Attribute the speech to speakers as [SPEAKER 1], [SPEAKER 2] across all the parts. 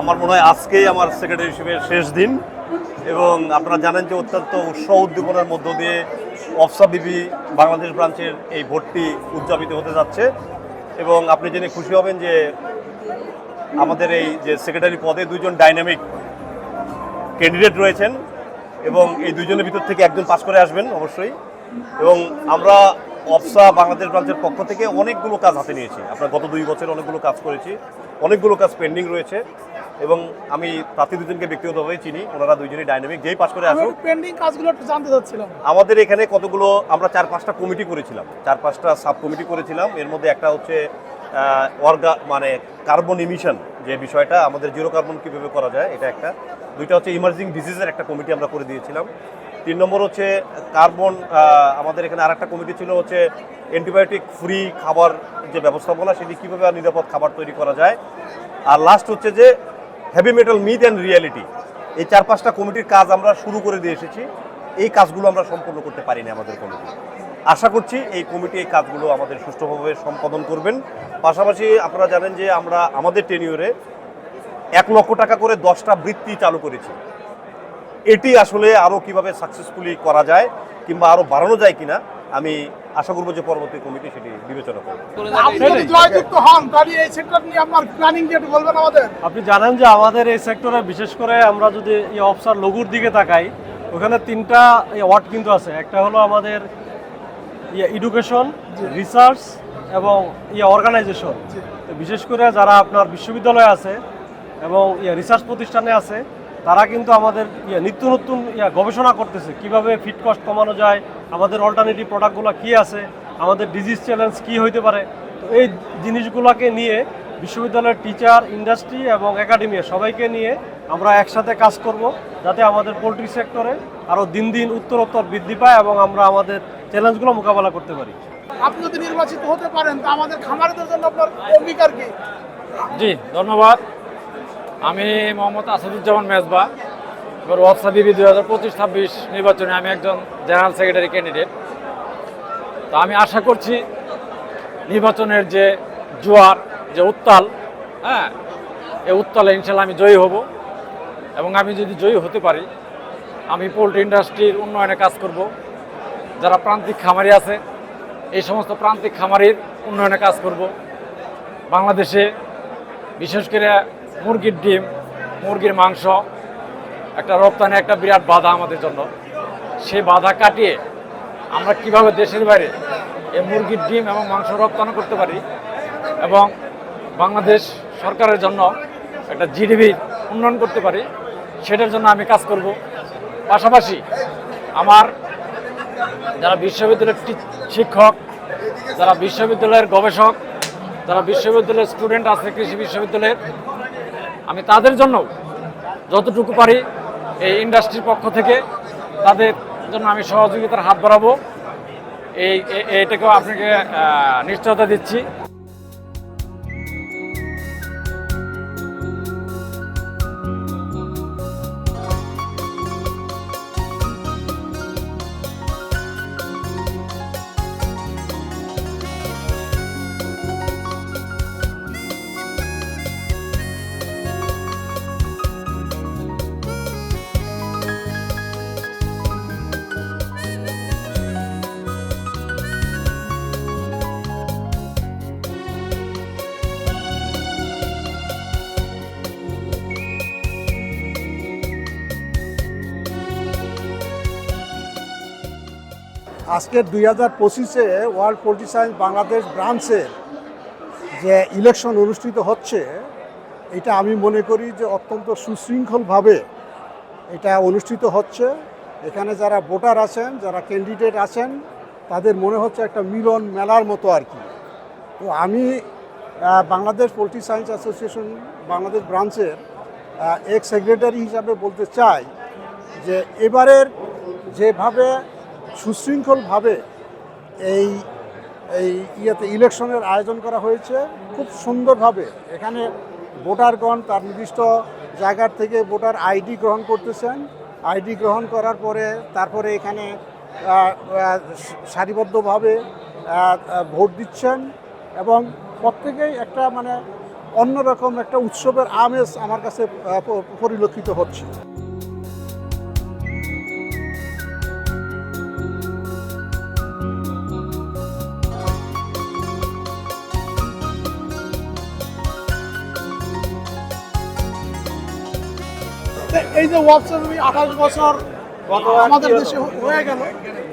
[SPEAKER 1] আমার মনে হয় আজকেই আমার সেক্রেটারি হিসেবে শেষ দিন। এবং আপনারা জানেন যে অত্যন্ত উৎসাহ উদ্দীপনার মধ্য দিয়ে অফসা বিবি বাংলাদেশ ব্রাঞ্চের এই ভোটটি উদযাপিত হতে যাচ্ছে। এবং আপনি জেনে খুশি হবেন যে আমাদের এই যে সেক্রেটারি পদে দুজন ডাইনামিক ক্যান্ডিডেট রয়েছেন এবং এই দুজনের ভিতর থেকে একজন পাস করে আসবেন অবশ্যই। এবং আমরা অফসা বাংলাদেশ ব্রাঞ্চের পক্ষ থেকে অনেকগুলো কাজ হাতে নিয়েছি। আমরা গত দুই বছর অনেকগুলো কাজ করেছি, অনেকগুলো কাজ পেন্ডিং রয়েছে। এবং আমি প্রার্থী দুজনকে ব্যক্তিগতভাবে চিনি ওনারা দুইজনই ডাইনামিক যেই পাশ করে
[SPEAKER 2] একটু পেন্ডিং কাজগুলো একটু জানতে চাচ্ছিলাম।
[SPEAKER 1] আমাদের এখানে কতগুলো আমরা চার পাঁচটা কমিটি করেছিলাম। চার পাঁচটা সাব কমিটি করেছিলাম। এর মধ্যে একটা হচ্ছে অর্গা মানে কার্বন ইমিশন যে বিষয়টা আমাদের জিরো কার্বন কীভাবে করা যায় এটা একটা। দুইটা হচ্ছে ইমার্জিং ডিজিজের একটা কমিটি আমরা করে দিয়েছিলাম। তিন নম্বর হচ্ছে কার্বন আমাদের এখানে আরেকটা কমিটি ছিল হচ্ছে অ্যান্টিবায়োটিক ফ্রি খাবার যে ব্যবস্থাপনা সেটি কীভাবে নিরাপদ খাবার তৈরি করা যায়। আর লাস্ট হচ্ছে যে heavy metal myth and reality এই চার পাঁচটা কমিটির কাজ আমরা শুরু করে দিয়ে এসেছি। এই কাজগুলো আমরা সম্পন্ন করতে পারিনি আমাদের কমিটি। আশা করছি এই কমিটি এই কাজগুলো আমাদের সুষ্ঠুভাবে সম্পাদন করবেন। পাশাপাশি আপনারা জানেন যে আমরা আমাদের টেনিওরে এক লক্ষ টাকা করে দশটা বৃত্তি চালু করেছি। এটি আসলে আরও কীভাবে সাকসেসফুলি করা যায় কিংবা আরও বাড়ানো যায় কিনা আমি আশা করব যে পরবর্তী কমিটি সেটি বিবেচনা করবে।
[SPEAKER 2] আপনি যদি জয়যুক্ত হন তাহলে এই সেক্টর নিয়ে আপনার প্ল্যানিং কি একটু বলবেন আমাদের?
[SPEAKER 3] আপনি জানেন যে আমাদের এই সেক্টরে বিশেষ করে আমরা যদি এই অফসার লঘুর দিকে তাকাই ওখানে তিনটা ওয়ার্ড কিন্তু আছে। একটা হলো আমাদের ইয়ে এডুকেশন রিসার্চ এবং ইয়ে অর্গানাইজেশন বিশেষ করে যারা আপনার বিশ্ববিদ্যালয়ে আছে এবং ইয়ে রিসার্চ প্রতিষ্ঠানে আছে তারা কিন্তু আমাদের ইয়ে নিত্য নতুন ইয়া গবেষণা করতেছে। কীভাবে ফিট কস্ট কমানো যায় আমাদের অল্টারনেটিভ প্রোডাক্টগুলো কি আছে আমাদের ডিজিজ চ্যালেঞ্জ কি হইতে পারে। তো এই জিনিসগুলোকে নিয়ে বিশ্ববিদ্যালয়ের টিচার ইন্ডাস্ট্রি এবং একাডেমিয়া সবাইকে নিয়ে আমরা একসাথে কাজ করব যাতে আমাদের পোলট্রি সেক্টরে আরও দিন দিন উত্তরোত্তর বৃদ্ধি পায় এবং আমরা আমাদের চ্যালেঞ্জগুলো মোকাবেলা করতে পারি।
[SPEAKER 2] আপনি যদি নির্বাচিত হতে পারেন তা আমাদের খামারিদের জন্য আপনার অঙ্গীকার কি?
[SPEAKER 4] জি ধন্যবাদ। আমি মোহাম্মদ আসাদুজ্জামান মেজবা, এবার ওয়াবসা বিবি দুই হাজার পঁচিশ ছাব্বিশ নির্বাচনে আমি একজন জেনারেল সেক্রেটারি ক্যান্ডিডেট। তো আমি আশা করছি নির্বাচনের যে জোয়ার, যে উত্তাল হ্যাঁ এই উত্তালে ইনশাল্লাহ আমি জয়ী হব এবং আমি যদি জয়ী হতে পারি, আমি পোলট্রি ইন্ডাস্ট্রির উন্নয়নে কাজ করব। যারা প্রান্তিক খামারি আছে, এই সমস্ত প্রান্তিক খামারির উন্নয়নে কাজ করব। বাংলাদেশে বিশেষ করে মুরগির ডিম, মুরগির মাংস, একটা রপ্তানি, একটা বিরাট বাধা আমাদের জন্য। সেই বাধা কাটিয়ে আমরা কীভাবে দেশের বাইরে এই মুরগির ডিম এবং মাংস রপ্তানি করতে পারি এবং বাংলাদেশ সরকারের জন্য একটা জিডিপি উন্নয়ন করতে পারি, সেটার জন্য আমি কাজ করব। পাশাপাশি আমার যারা বিশ্ববিদ্যালয়ের শিক্ষক, যারা বিশ্ববিদ্যালয়ের গবেষক, যারা বিশ্ববিদ্যালয়ের স্টুডেন্ট আছে, কৃষি বিশ্ববিদ্যালয়ের আমি তাদের জন্য যতটুকু পারি এই ইন্ডাস্ট্রির পক্ষ থেকে তাদের জন্য আমি সহযোগিতার হাত বাড়াবো। এই এটাকেও আপনাকে নিশ্চয়তা দিচ্ছি।
[SPEAKER 5] আজকের দুই হাজার পঁচিশে ওয়ার্ল্ড পোলট্রি সায়েন্স বাংলাদেশ ব্রাঞ্চের যে ইলেকশন অনুষ্ঠিত হচ্ছে, এটা আমি মনে করি যে অত্যন্ত সুশৃঙ্খলভাবে এটা অনুষ্ঠিত হচ্ছে। এখানে যারা ভোটার আছেন, যারা ক্যান্ডিডেট আছেন, তাদের মনে হচ্ছে একটা মিলন মেলার মতো আর কি। তো আমি Bangladesh poultry science association Bangladesh ব্রাঞ্চের এক সেক্রেটারি হিসাবে বলতে চাই যে এবারের যেভাবে সুশৃঙ্খলভাবে এই এই ইয়েতে ইলেকশনের আয়োজন করা হয়েছে। খুব সুন্দরভাবে এখানে ভোটারগণ তার নির্দিষ্ট জায়গার থেকে ভোটার আইডি গ্রহণ করতেছেন। আইডি গ্রহণ করার পরে তারপরে এখানে সারিবদ্ধভাবে ভোট দিচ্ছেন এবং প্রত্যেকেই একটা মানে অন্যরকম একটা উৎসবের আমেজ আমার কাছে পরিলক্ষিত হচ্ছে।
[SPEAKER 2] এই যে ওয়াবসাইট আঠাশ বছর আমাদের দেশে হয়ে গেল।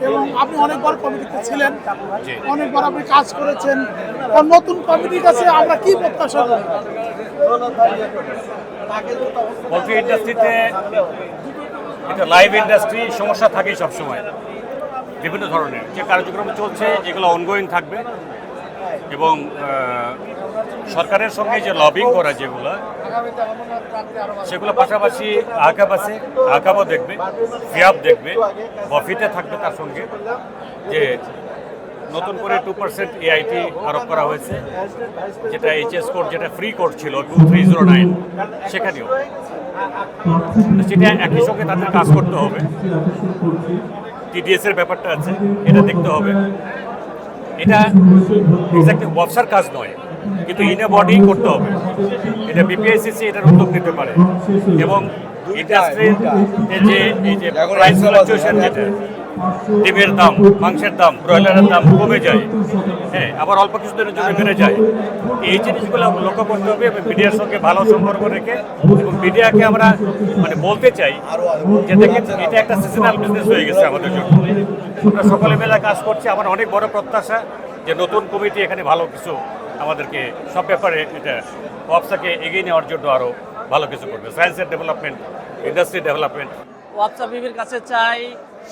[SPEAKER 2] এবং আপনি অনেকবার কমিটিতে ছিলেন অনেকবার আপনি কাজ করেছেন। আর নতুন কমিটির কাছে আমরা কি প্রত্যাশা করি?
[SPEAKER 6] পোলট্রি ইন্ডাস্ট্রিতে এটা লাইভ ইন্ডাস্ট্রি সমস্যা থাকেই সবসময়। বিভিন্ন ধরনের যে কার্যক্রম চলছে এগুলো অনগোয়িং থাকবে। এবং সরকারের সঙ্গে যে লবিং করা যেগুলো, সেগুলো পাশাপাশি আহকাব আছে আহকাবও দেখবে, ফিয়াব দেখবে, বফিতে থাকবে তার সঙ্গে, যে নতুন করে টু পার্সেন্ট এআইটি আরোপ করা হয়েছে, যেটা এইচএস কোড যেটা ফ্রি কোড ছিল টু থ্রি জিরো নাইন সেখানেও। সেটা একই সঙ্গে তাদের কাজ করতে হবে। টিডিএস এর ব্যাপারটা আছে, এটা দেখতে হবে। এটা এক্স্যাক্টলি ব্যবসার কাজ নয়। কিন্তু ইন বডি করতে হবে। এটা বিপিএসসিসি এটার উদ্যোগ নিতে পারে। এবং ডিমের দাম, মাংসের দাম ব্রয়লারের দাম কমে যায় হ্যাঁ আবার অল্প কিছুদিনের জন্য বেড়ে যায়। এই জিনিসগুলো লক্ষ্য করতে হবে এবং মিডিয়ার সঙ্গে ভালো সম্পর্ক রেখে এবং মিডিয়াকে আমরা মানে বলতে চাই যে দেখেন, এটা একটা সিজনাল বিজনেস হয়ে গেছে আমাদের জন্য। আমরা সকলে মেলা কাজ করছি, আমার অনেক বড় প্রত্যাশা যে নতুন কমিটি এখানে ভালো কিছু আমাদেরকে সব ব্যাপারে এটা ওয়াবসাকে এগিয়ে নেওয়ার জন্য আরও ভালো কিছু করবে। সায়েন্সের ডেভেলপমেন্ট ইন্ডাস্ট্রি ডেভেলপমেন্ট
[SPEAKER 7] ওয়াবসা বিবির কাছে চাই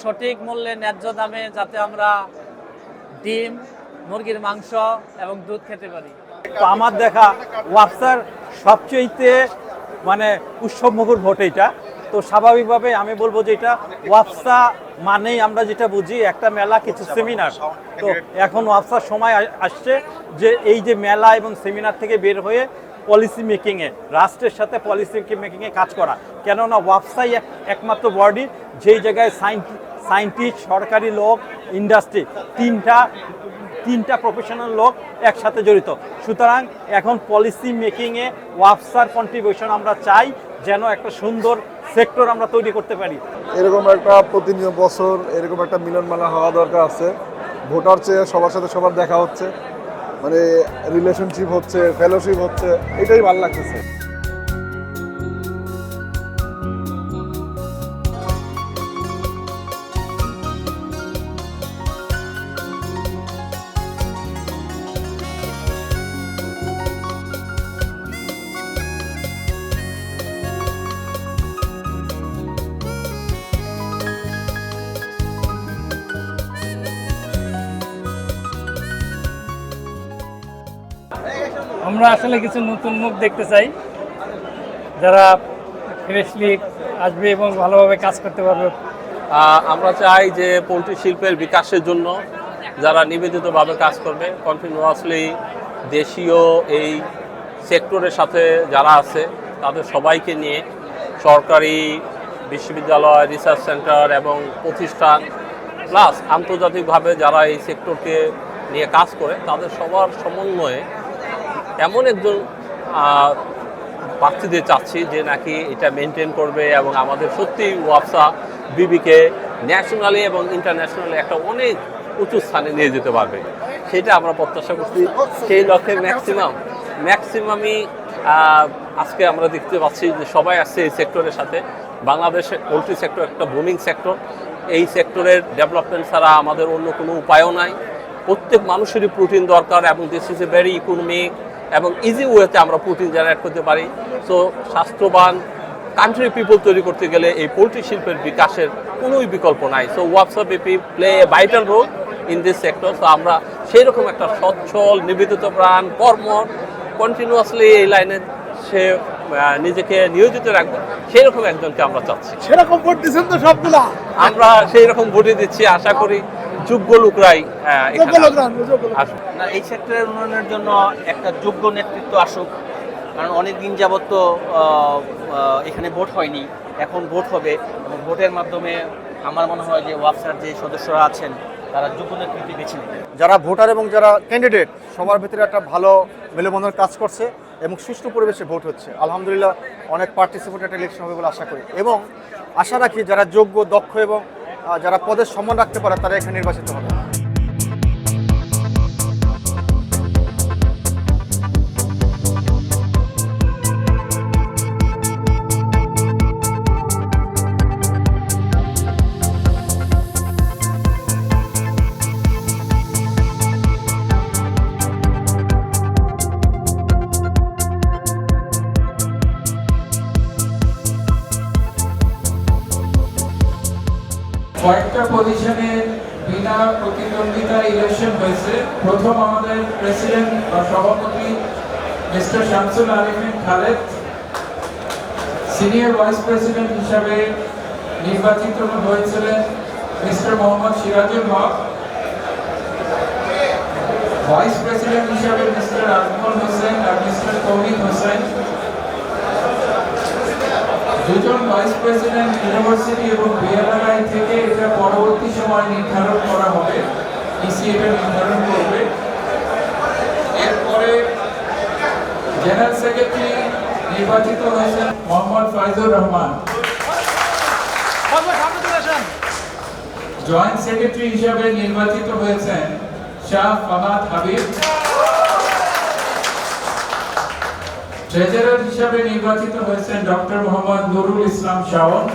[SPEAKER 7] সঠিক মূল্যে ন্যায্য দামে যাতে আমরা ডিম মুরগির মাংস এবং দুধ খেতে পারি।
[SPEAKER 8] তো আমার দেখা ওয়াপসার সবচেয়েতে মানে উৎসবমুখর ভোট এটা তো স্বাভাবিকভাবে আমি বলব যে এটা ওয়াপসা মানেই আমরা যেটা বুঝি, একটা মেলা, কিছু সেমিনার তো এখন ওয়াপসার সময় আসছে যে এই যে মেলা এবং সেমিনার থেকে বের হয়ে পলিসি মেকিংয়ে রাষ্ট্রের সাথে পলিসি মেকিংয়ে কাজ করা। কেননা ওয়াপসাই এক একমাত্র বডি যেই জায়গায় সাইন্টিস্ট সরকারি লোক ইন্ডাস্ট্রি তিনটা তিনটা প্রফেশনাল লোক একসাথে জড়িত। সুতরাং এখন পলিসি মেকিংয়ে ওয়াপসার কন্ট্রিবিউশন আমরা চাই। যেন একটা সুন্দর সেক্টর আমরা তৈরি করতে পারি।
[SPEAKER 9] এরকম একটা প্রতিনিয়ত বছর, এরকম একটা মিলন মেলা হওয়া দরকার আছে। ভোটার চেয়ে সবার সাথে সবার দেখা হচ্ছে। মানে রিলেশনশিপ হচ্ছে ফেলোশিপ হচ্ছে, এটাই ভালো লাগতেছে।
[SPEAKER 10] আমরা আসলে কিছু নতুন মুখ দেখতে চাই। যারা ফ্রেশলি আসবে এবং ভালোভাবে কাজ করতে পারবে।
[SPEAKER 11] আমরা চাই যে পোলট্রি শিল্পের বিকাশের জন্য যারা নিবেদিতভাবে কাজ করবে কন্টিনিউয়াসলি দেশীয় এই সেক্টরের সাথে যারা আছে, তাদের সবাইকে নিয়ে সরকারি বিশ্ববিদ্যালয় রিসার্চ সেন্টার এবং প্রতিষ্ঠান প্লাস আন্তর্জাতিকভাবে যারা এই সেক্টরকে নিয়ে কাজ করে, তাদের সবার সমন্বয়ে এমন একজন প্রার্থীদের চাচ্ছি যে নাকি এটা মেনটেন করবে এবং আমাদের সত্যি ওয়াপসা বিবিকে ন্যাশনালি এবং ইন্টারন্যাশনালি একটা অনেক উঁচু স্থানে নিয়ে যেতে পারবে। সেটা আমরা প্রত্যাশা করছি। সেই লক্ষ্যে ম্যাক্সিমাম ম্যাক্সিমামই আজকে আমরা দেখতে পাচ্ছি যে সবাই আসছে এই সেক্টরের সাথে। বাংলাদেশে পোলট্রি সেক্টর একটা বুমিং সেক্টর এই সেক্টরের ডেভেলপমেন্ট ছাড়া আমাদের অন্য কোনো উপায়ও নাই। প্রত্যেক মানুষেরই প্রোটিন দরকার এবং this is a very economic এবং ইজি ওয়েতে আমরা প্রোটিন জেনারেট করতে পারি। সো স্বাস্থ্যবান কান্ট্রি পিপল তৈরি করতে গেলে এই পোলট্রি শিল্পের বিকাশের কোনোই বিকল্প নাই। So WhatsApp AP play a vital role in this sector so আমরা সেই রকম একটা সচ্ছল নিবেদিত প্রাণ কর্ম কন্টিনিউয়াসলি এই লাইনে সে নিজেকে নিয়োজিত রাখবে। সেই রকম একজনকে আমরা চাচ্ছি।
[SPEAKER 2] সেরকম ভোট দিচ্ছেন তো সবগুলা।
[SPEAKER 11] আমরা সেই রকম ভোটে দিচ্ছি আশা করি। যোগ্য লোকরাই
[SPEAKER 7] না এই সেক্টরের উন্নয়নের জন্য একটা যোগ্য নেতৃত্ব আসুক কারণ অনেক দিন যাবত তো এখানে ভোট হয়নি এখন ভোট হবে। এবং ভোটের মাধ্যমে আমার মনে হয় যে ওয়াপসার যে সদস্যরা আছেন তারা যোগ্য নেতৃত্ব বেছে নেবে
[SPEAKER 12] যারা ভোটার এবং যারা ক্যান্ডিডেট সবার ভিতরে একটা ভালো মেলবন্ধন কাজ করছে এবং সুষ্ঠু পরিবেশে ভোট হচ্ছে। আলহামদুলিল্লাহ অনেক পার্টিসিপেট একটা ইলেকশন হবে বলে আশা করি। এবং আশা রাখি যারা যোগ্য দক্ষ এবং যারা পদের সম্মান রাখতে পারে তারা এখানে নির্বাচিত হবে।
[SPEAKER 13] কয়েকটা পজিশনে বিনা প্রতিদ্বন্দ্বিতা ইলেকশন হয়েছে। প্রথম আমাদের প্রেসিডেন্ট বা সভাপতি mister Shamsul Arefin Khaled senior vice president হিসাবে নির্বাচিত হয়েছিলেন mister Mohammad Sirajul Haque. Vice president হিসাবে মিস্টার আজমল হোসেন আর মিস্টার তৌহিদ হোসেন। দুজন ভাইস প্রেসিডেন্ট ইউনিভার্সিটি এবং বিএলআরআই থেকে এটা পরবর্তী সময় নির্ধারণ করা হবে। ইসি এটা নির্ধারণ করবে। এরপরে জেনারেল সেক্রেটারি নির্বাচিত হয়েছেন মোহাম্মদ ফাইজুর রহমান। জয়েন্ট সেক্রেটারি হিসাবে নির্বাচিত হয়েছেন শাহ ফাহাদ হাবিব। ট্রেজারার হিসাবে নির্বাচিত হয়েছেন doctor Mohammad Nurul Islam Shawon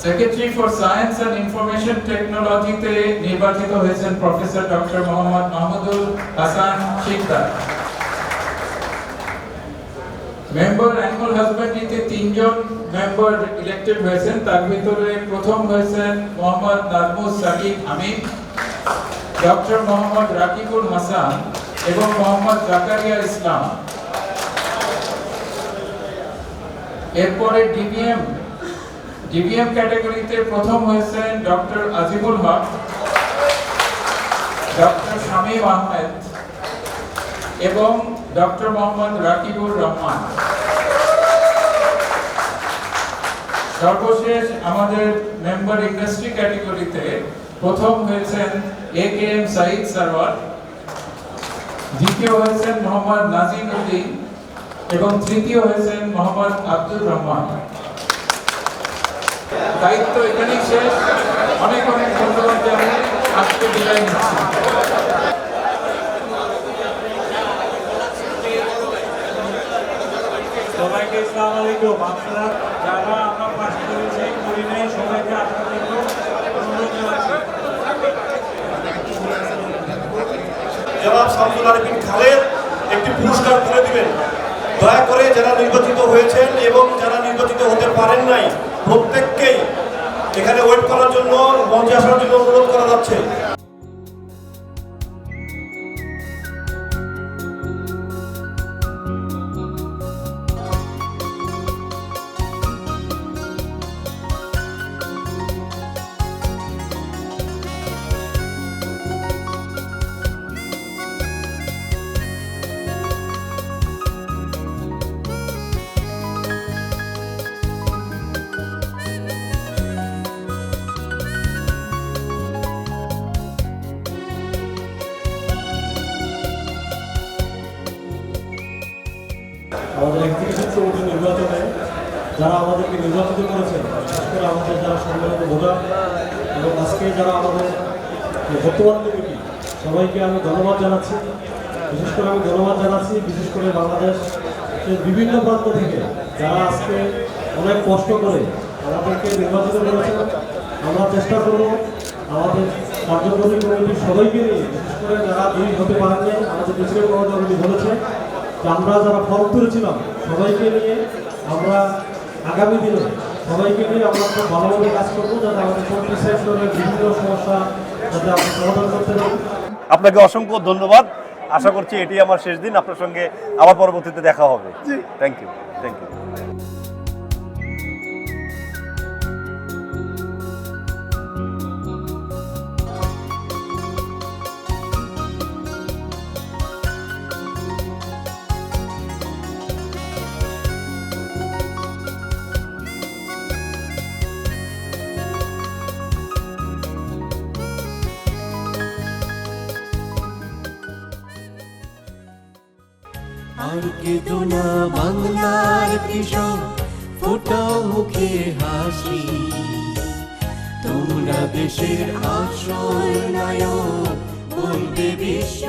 [SPEAKER 13] secretary for science and information টেকনোলজিতে নির্বাচিত হয়েছেন professor doctor Mohammad Mahmudul Hasan Sikder. Member animal হাজবেন্ডারিতে তিনজন মেম্বার ইলেক্টেড হয়েছেন, তার ভিতরে প্রথম হয়েছেন মোহাম্মদ নাজমুস সাকিব হামিদ ডক্টর মোহাম্মদ রাকিবুল হাসান। এবং মোহাম্মদ জাকারিয়া ইসলাম। এরপরে ডিবিএম। ডিবিএম ক্যাটাগরিতে প্রথম হয়েছেন ডক্টর আজিবুল হক, ডক্টর শামীম আহমেদ এবং ডক্টর মোহাম্মদ রাকিবুর রহমান। সর্বশেষ আমাদের মেম্বার ইন্ডাস্ট্রি ক্যাটাগরিতে প্রথম হয়েছেন A K M Saeed Sarwar. দ্বিতীয় হয়েছেন মোহাম্মদ নাজিম উদ্দিন এবং তৃতীয় হয়েছেন মোহাম্মদ আব্দুর রহমান। দায়িত্ব এখানেই শেষ। অনেক অনেক ধন্যবাদ জানিয়ে আজকে বিদায় নিচ্ছি।
[SPEAKER 3] সবাইকে ইসলাম আলাইকুম। আপনারা যারা আমরা পাশ করেছি করি নাই সবাইকে আসার জন্য অনুরোধ জানাচ্ছি
[SPEAKER 1] জনাব শামসুল আরবিন খালের একটি পুরস্কার তুলে দিবেন। দয়া করে যারা নির্বাচিত হয়েছেন এবং যারা নির্বাচিত হতে পারেন নাই, প্রত্যেককেই এখানে ওয়েট করার জন্য, মঞ্চে আসার জন্য অনুরোধ করা যাচ্ছে।
[SPEAKER 3] যারা আমাদেরকে নির্বাচিত করেছেন বিশেষ করে আমাদের যারা সম্মানিত ভোটার এবং আজকে যারা আমাদের বর্তমান কমিটি, সবাইকে আমি ধন্যবাদ জানাচ্ছি। বিশেষ করে আমি ধন্যবাদ জানাচ্ছি, বিশেষ করে বাংলাদেশের বিভিন্ন প্রান্ত থেকে যারা আজকে অনেক কষ্ট করে আমাদেরকে নির্বাচিত করেছেন। আমরা চেষ্টা করব আমাদের কার্যকরী কমিটির সবাইকে নিয়ে, বিশেষ করে যারা দুই হতে পারেননি, আমাদের মহোদয় উনি বলেছে আমরা যারা ফর্ম তুলেছিলাম, সবাইকে নিয়ে আমরা আগামী দিনে সবাইকে নিয়ে আমরা খুব ভালোভাবে কাজ করব যাতে আমাদের পোলট্রি সেক্টরের বিভিন্ন সমস্যা যাতে আমরা সমাধান করতে পারি।
[SPEAKER 1] আপনাকে অসংখ্য ধন্যবাদ। আশা করছি এটি আমার শেষ দিন। আপনার সঙ্গে আবার পরবর্তীতে দেখা হবে। থ্যাংক ইউ থ্যাংক ইউ
[SPEAKER 14] কেঁদো বাংলার কৃষক ফোটাও মুখে হাসি। তোমরা দেশের আশ্রয় নায়ক বলবে বিশ্ব